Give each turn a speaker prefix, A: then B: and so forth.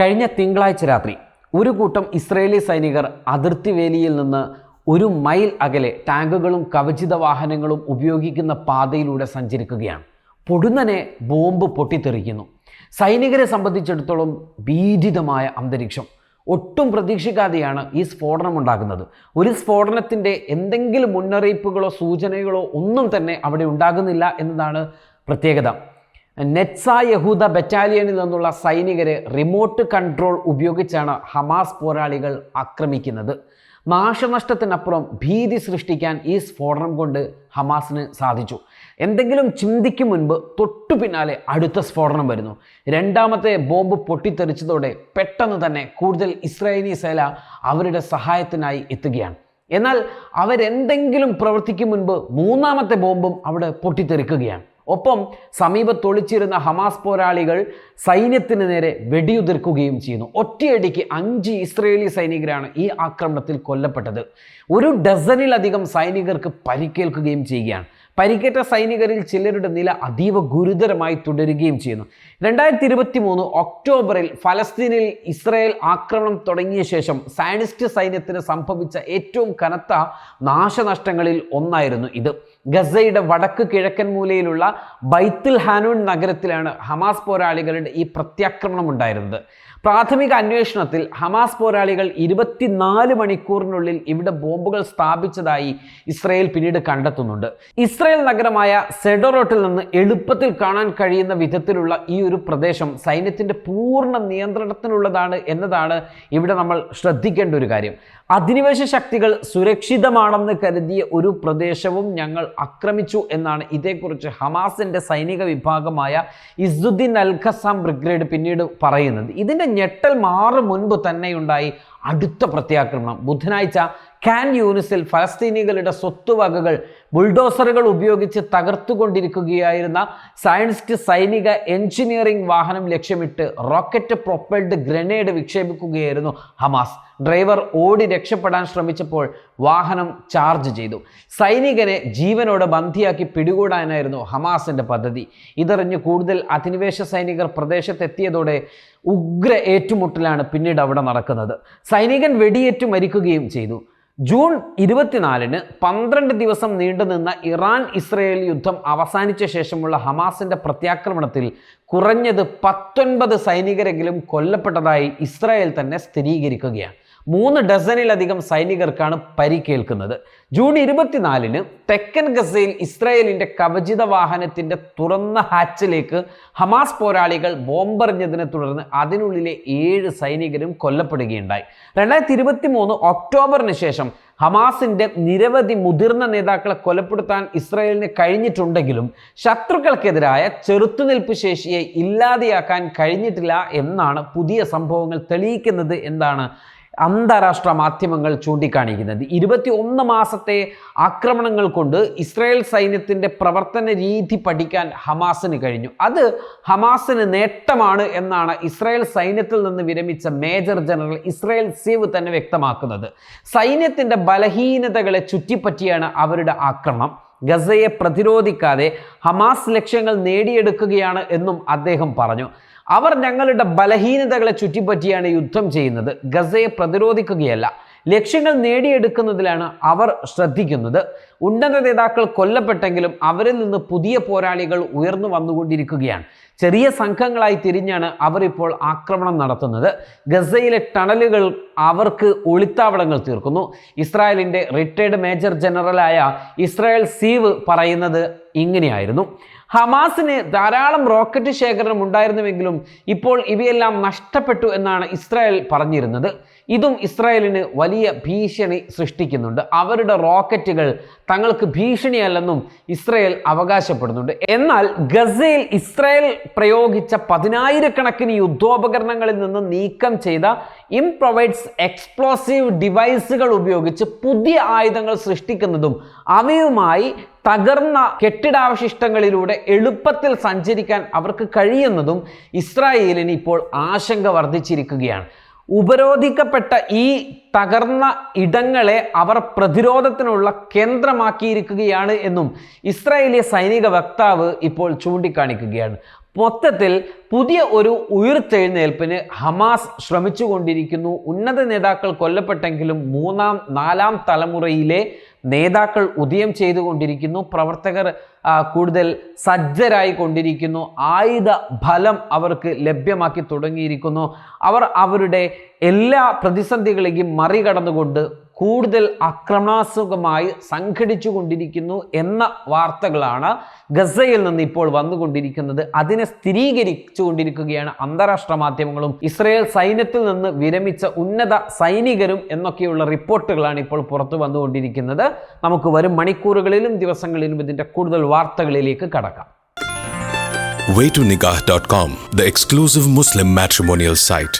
A: കഴിഞ്ഞ തിങ്കളാഴ്ച രാത്രി ഒരു കൂട്ടം ഇസ്രയേലി സൈനികർ അതിർത്തി വേലിയിൽ നിന്ന് ഒരു മൈൽ അകലെ ടാങ്കുകളും കവചിത വാഹനങ്ങളും ഉപയോഗിക്കുന്ന പാതയിലൂടെ സഞ്ചരിക്കുകയാണ്. പൊടുന്നനെ ബോംബ് പൊട്ടിത്തെറിക്കുന്നു. സൈനികരെ സംബന്ധിച്ചിടത്തോളം ഭീതിതമായ അന്തരീക്ഷം. ഒട്ടും പ്രതീക്ഷിക്കാതെയാണ് ഈ സ്ഫോടനം ഉണ്ടാകുന്നത്. ഒരു സ്ഫോടനത്തിന്റെ എന്തെങ്കിലും മുന്നറിയിപ്പുകളോ സൂചനകളോ ഒന്നും തന്നെ അവിടെ ഉണ്ടാകുന്നില്ല എന്നതാണ് പ്രത്യേകത. നെറ്റ്സ യഹൂദ ബറ്റാലിയനിൽ നിന്നുള്ള സൈനികരെ റിമോട്ട് കൺട്രോൾ ഉപയോഗിച്ചാണ് ഹമാസ് പോരാളികൾ ആക്രമിക്കുന്നത്. നാശനഷ്ടത്തിനപ്പുറം ഭീതി സൃഷ്ടിക്കാൻ ഈ സ്ഫോടനം കൊണ്ട് ഹമാസിന് സാധിച്ചു. എന്തെങ്കിലും ചിന്തിക്കും മുൻപ് തൊട്ടു പിന്നാലെ അടുത്ത സ്ഫോടനം വരുന്നു. രണ്ടാമത്തെ ബോംബ് പൊട്ടിത്തെറിച്ചതോടെ പെട്ടെന്ന് തന്നെ കൂടുതൽ ഇസ്രായേലി സേന അവരുടെ സഹായത്തിനായി എത്തുകയാണ്. എന്നാൽ അവരെന്തെങ്കിലും പ്രവർത്തിക്കും മുൻപ് മൂന്നാമത്തെ ബോംബും അവിടെ പൊട്ടിത്തെറിക്കുകയാണ്. ഒപ്പം സമീപത്തൊളിച്ചിരുന്ന ഹമാസ് പോരാളികൾ സൈന്യത്തിന് നേരെ വെടിയുതിർക്കുകയും ചെയ്യുന്നു. ഒറ്റയടിക്ക് അഞ്ച് ഇസ്രയേലി സൈനികരാണ് ഈ ആക്രമണത്തിൽ കൊല്ലപ്പെട്ടത്. ഒരു ഡസനിലധികം സൈനികർക്ക് പരിക്കേൽക്കുകയും ചെയ്യുകയാണ്. പരിക്കേറ്റ സൈനികരിൽ ചിലരുടെ നില അതീവ ഗുരുതരമായി തുടരുകയും ചെയ്യുന്നു. രണ്ടായിരത്തി ഇരുപത്തി മൂന്ന് ഒക്ടോബറിൽ ഫലസ്തീനിൽ ഇസ്രായേൽ ആക്രമണം തുടങ്ങിയ ശേഷം സയനിസ്റ്റ് സൈന്യത്തിന് സംഭവിച്ച ഏറ്റവും കനത്ത നാശനഷ്ടങ്ങളിൽ ഒന്നായിരുന്നു ഇത്. ഗസയുടെ വടക്ക് കിഴക്കൻ മൂലയിലുള്ള ബൈത്തുൽ ഹാനൂൺ നഗരത്തിലാണ് ഹമാസ് പോരാളികളുടെ ഈ പ്രത്യാക്രമണം ഉണ്ടായിരുന്നത്. പ്രാഥമിക അന്വേഷണത്തിൽ ഹമാസ് പോരാളികൾ ഇരുപത്തിനാല് മണിക്കൂറിനുള്ളിൽ ഇവിടെ ബോംബുകൾ സ്ഥാപിച്ചതായി ഇസ്രയേൽ പിന്നീട് കണ്ടെത്തുന്നുണ്ട്. ഇസ്രയേൽ നഗരമായ സെഡോറോട്ടിൽ നിന്ന് എളുപ്പത്തിൽ കാണാൻ കഴിയുന്ന വിധത്തിലുള്ള ഈ ഒരു പ്രദേശം സൈന്യത്തിന്റെ പൂർണ നിയന്ത്രണത്തിനുള്ളതാണ് എന്നതാണ് ഇവിടെ നമ്മൾ ശ്രദ്ധിക്കേണ്ട ഒരു കാര്യം. അധിനിവേശ ശക്തികൾ സുരക്ഷിതമാണെന്ന് കരുതിയ ഒരു പ്രദേശവും ഞങ്ങൾ ആക്രമിച്ചു എന്നാണ് ഇതേക്കുറിച്ച് ഹമാസിന്റെ സൈനിക വിഭാഗമായ ഇസുദ്ദീൻ അൽ ഖസാം ബ്രിഗേഡ് പിന്നീട് പറയുന്നത്. ഇതിന്റെ ഞെട്ടൽ മാറും മുൻപ് തന്നെയുണ്ടായി അടുത്ത പ്രത്യാക്രമണം. ബുധനാഴ്ച കാൻ യൂണിസിൽ ഫലസ്തീനികളുടെ സ്വത്തുവകകൾ ബുൾഡോസറുകൾ ഉപയോഗിച്ച് തകർത്തുകൊണ്ടിരിക്കുകയായിരുന്ന സയൻസ്റ്റ് സൈനിക എഞ്ചിനീയറിംഗ് വാഹനം ലക്ഷ്യമിട്ട് റോക്കറ്റ് പ്രൊപ്പൽഡ് ഗ്രനേഡ് വിക്ഷേപിക്കുകയായിരുന്നു ഹമാസ്. ഡ്രൈവർ ഓടി രക്ഷപ്പെടാൻ ശ്രമിച്ചപ്പോൾ വാഹനം ചാർജ് ചെയ്തു. സൈനികനെ ജീവനോട് ബന്ധിയാക്കി പിടികൂടാനായിരുന്നു ഹമാസിന്റെ പദ്ധതി. ഇതറിഞ്ഞ് കൂടുതൽ അധിനിവേശ സൈനികർ പ്രദേശത്തെത്തിയതോടെ ഉഗ്ര ഏറ്റുമുട്ടലാണ് പിന്നീട് അവിടെ നടക്കുന്നത്. സൈനികൻ വെടിയേറ്റു മരിക്കുകയും ചെയ്തു. ജൂൺ ഇരുപത്തിനാലിന് പന്ത്രണ്ട് ദിവസം നീണ്ടുനിന്ന ഇറാൻ ഇസ്രയേൽ യുദ്ധം അവസാനിച്ച ശേഷമുള്ള ഹമാസിന്റെ പ്രത്യാക്രമണത്തിൽ കുറഞ്ഞത് പത്തൊൻപത് സൈനികരെങ്കിലും കൊല്ലപ്പെട്ടതായി ഇസ്രായേൽ തന്നെ സ്ഥിരീകരിക്കുകയാണ്. മൂന്ന് ഡസനിലധികം സൈനികർക്കാണ് പരിക്കേൽക്കുന്നത്. ജൂൺ ഇരുപത്തിനാലിന് തെക്കൻ ഗസയിൽ ഇസ്രായേലിന്റെ കവചിത വാഹനത്തിന്റെ തുറന്ന ഹാച്ചിലേക്ക് ഹമാസ് പോരാളികൾ ബോംബെറിഞ്ഞതിനെ തുടർന്ന് അതിനുള്ളിലെ ഏഴ് സൈനികരും കൊല്ലപ്പെടുകയുണ്ടായി. രണ്ടായിരത്തി ഇരുപത്തി മൂന്ന് ഒക്ടോബറിന് ശേഷം ഹമാസിന്റെ നിരവധി മുതിർന്ന നേതാക്കളെ കൊലപ്പെടുത്താൻ ഇസ്രായേലിന് കഴിഞ്ഞിട്ടുണ്ടെങ്കിലും ശത്രുക്കൾക്കെതിരായ ചെറുത്തുനിൽപ്പ് ശേഷിയെ ഇല്ലാതെയാക്കാൻ കഴിഞ്ഞിട്ടില്ല എന്നാണ് പുതിയ സംഭവങ്ങൾ തെളിയിക്കുന്നത് എന്നാണ് അന്താരാഷ്ട്ര മാധ്യമങ്ങൾ ചൂണ്ടിക്കാണിക്കുന്നത്. ഇരുപത്തി ഒന്ന് മാസത്തെ ആക്രമണങ്ങൾ കൊണ്ട് ഇസ്രായേൽ സൈന്യത്തിന്റെ പ്രവർത്തന രീതി പഠിക്കാൻ ഹമാസിന് കഴിഞ്ഞു. അത് ഹമാസിന് നേട്ടമാണ് എന്നാണ് ഇസ്രായേൽ സൈന്യത്തിൽ നിന്ന് വിരമിച്ച മേജർ ജനറൽ ഇസ്രായേൽ സീവ് തന്നെ വ്യക്തമാക്കുന്നത്. സൈന്യത്തിന്റെ ബലഹീനതകളെ ചുറ്റിപ്പറ്റിയാണ് അവരുടെ ആക്രമണം. ഗസയെ പ്രതിരോധിക്കാതെ ഹമാസ് ലക്ഷ്യങ്ങൾ നേടിയെടുക്കുകയാണ് എന്നും അദ്ദേഹം പറഞ്ഞു. അവർ ഞങ്ങളുടെ ബലഹീനതകളെ ചുറ്റിപ്പറ്റിയാണ് യുദ്ധം ചെയ്യുന്നത്. ഗസയെ പ്രതിരോധിക്കുകയല്ല. ലക്ഷ്യങ്ങൾ നേടിയെടുക്കുന്നതിലാണ് അവർ ശ്രദ്ധിക്കുന്നത്. ഉന്നത നേതാക്കൾ കൊല്ലപ്പെട്ടെങ്കിലും അവരിൽ നിന്ന് പുതിയ പോരാളികൾ ഉയർന്നു വന്നുകൊണ്ടിരിക്കുകയാണ്. ചെറിയ സംഘങ്ങളായി തിരിഞ്ഞാണ് അവർ ഇപ്പോൾ ആക്രമണം നടത്തുന്നത്. ഗസയിലെ ടണലുകൾ അവർക്ക് ഒളിത്താവളങ്ങൾ തീർക്കുന്നു. ഇസ്രായേലിന്റെ റിട്ടയർഡ് മേജർ ജനറലായ ഇസ്രായേൽ സീവ് പറയുന്നത് ഇങ്ങനെയായിരുന്നു. ഹമാസിന് ധാരാളം റോക്കറ്റ് ശേഖരണം ഉണ്ടായിരുന്നുവെങ്കിലും ഇപ്പോൾ ഇവയെല്ലാം നഷ്ടപ്പെട്ടു എന്നാണ് ഇസ്രായേൽ പറഞ്ഞിരുന്നത്. ഇതും ഇസ്രായേലിന് വലിയ ഭീഷണി സൃഷ്ടിക്കുന്നുണ്ട്. അവരുടെ റോക്കറ്റുകൾ തങ്ങൾക്ക് ഭീഷണിയല്ലെന്നും ഇസ്രയേൽ അവകാശപ്പെടുന്നുണ്ട്. എന്നാൽ ഗസയിൽ ഇസ്രയേൽ പ്രയോഗിച്ച പതിനായിരക്കണക്കിന് യുദ്ധോപകരണങ്ങളിൽ നിന്ന് നീക്കം ചെയ്ത ഇംപ്രൊവൈഡ്സ് എക്സ്പ്ലോസീവ് ഡിവൈസുകൾ ഉപയോഗിച്ച് പുതിയ ആയുധങ്ങൾ സൃഷ്ടിക്കുന്നതും അവയുമായി തകർന്ന കെട്ടിടാവശിഷ്ടങ്ങളിലൂടെ എളുപ്പത്തിൽ സഞ്ചരിക്കാൻ അവർക്ക് കഴിയുന്നതും ഇസ്രായേലിന് ഇപ്പോൾ ആശങ്ക വർദ്ധിച്ചിരിക്കുകയാണ്. ഉപരോധിക്കപ്പെട്ട ഈ തകർന്ന ഇടങ്ങളെ അവർ പ്രതിരോധത്തിനുള്ള കേന്ദ്രമാക്കിയിരിക്കുകയാണ് എന്നും ഇസ്രായേലിയ സൈനിക വക്താവ് ഇപ്പോൾ ചൂണ്ടിക്കാണിക്കുകയാണ്. മൊത്തത്തിൽ പുതിയ ഒരു ഉയർത്തെഴുന്നേൽപ്പിന് ഹമാസ് ശ്രമിച്ചുകൊണ്ടിരിക്കുന്നു. ഉന്നത നേതാക്കൾ കൊല്ലപ്പെട്ടെങ്കിലും മൂന്നാം നാലാം തലമുറയിലെ നേതാക്കൾ ഉദയം ചെയ്തുകൊണ്ടിരിക്കുന്നു. പ്രവർത്തകർ കൂടുതൽ സജ്ജരായി കൊണ്ടിരിക്കുന്നു ആയുധ ഫലം അവർക്ക് ലഭ്യമാക്കി തുടങ്ങിയിരിക്കുന്നു. അവർ അവരുടെ എല്ലാ പ്രതിസന്ധികളെയും മറികടന്നുകൊണ്ട് കൂടുതൽ ആക്രമണാത്മകമായി സംഘടിച്ചു കൊണ്ടിരിക്കുന്നു എന്ന വാർത്തകളാണ് ഗസയിൽ നിന്ന് ഇപ്പോൾ വന്നുകൊണ്ടിരിക്കുന്നത്. അതിനെ സ്ഥിരീകരിച്ചു കൊണ്ടിരിക്കുകയാണ് അന്താരാഷ്ട്ര മാധ്യമങ്ങളും. ഇസ്രയേൽ സൈന്യത്തിൽ നിന്ന് വിരമിച്ച ഉന്നത സൈനികരും എന്നൊക്കെയുള്ള റിപ്പോർട്ടുകളാണ് ഇപ്പോൾ പുറത്തു വന്നുകൊണ്ടിരിക്കുന്നത്. നമുക്ക് വരും മണിക്കൂറുകളിലും ദിവസങ്ങളിലും ഇതിന്റെ കൂടുതൽ വാർത്തകളിലേക്ക് കടക്കാം
B: waytonikah.com, the exclusive Muslim matrimonial site.